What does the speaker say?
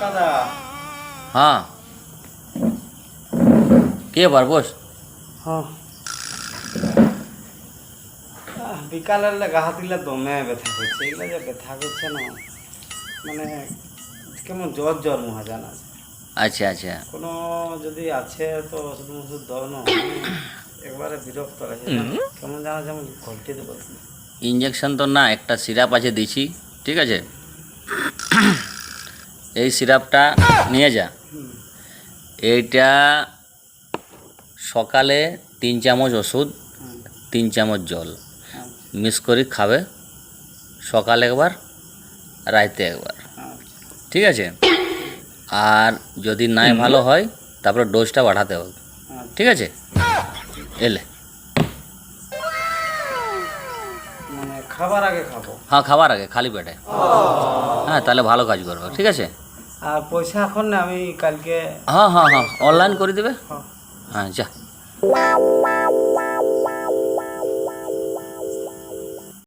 দাদা হ্যাঁ। কে হ্যাঁ। বিকালের গা হাতিলে দমে ব্যথা করছে। এগুলো যে ব্যথা করছে না। মানে কেমন জ্বর জ্বর মহাজান আছে আচ্ছা আচ্ছা। কোনো যদি আছে তো ওষুধ মষুধ দাও না। একবারে বিরক্ত আছে কেমন জানা যেমন ঘলটে দেবো। ইঞ্জেকশন তো না একটা সিরাপ আছে দিছি। ঠিক আছে? এই সিরাপটা নিয়ে যা। এইটা সকালে তিন চামচ ওষুধ তিন চামচ জল। মিক্স করে খাবে সকালে একবার রাইতে একবার। ঠিক আছে? আর যদি নাই ভালো হয় তারপরে ডোজটা বাড়াতে হবে। ঠিক আছে? এলে। মানে খাবার আগে খাব। হ্যাঁ খাবার আগে খালি পেটে। হ্যাঁ তাহলে ভালো কাজ করবে। ঠিক আছে? আর পয়সা এখন না আমি কালকে হ্যাঁ হ্যাঁ হ্যাঁ অনলাইন করে দেবে হ্যাঁ। হ্যাঁ যা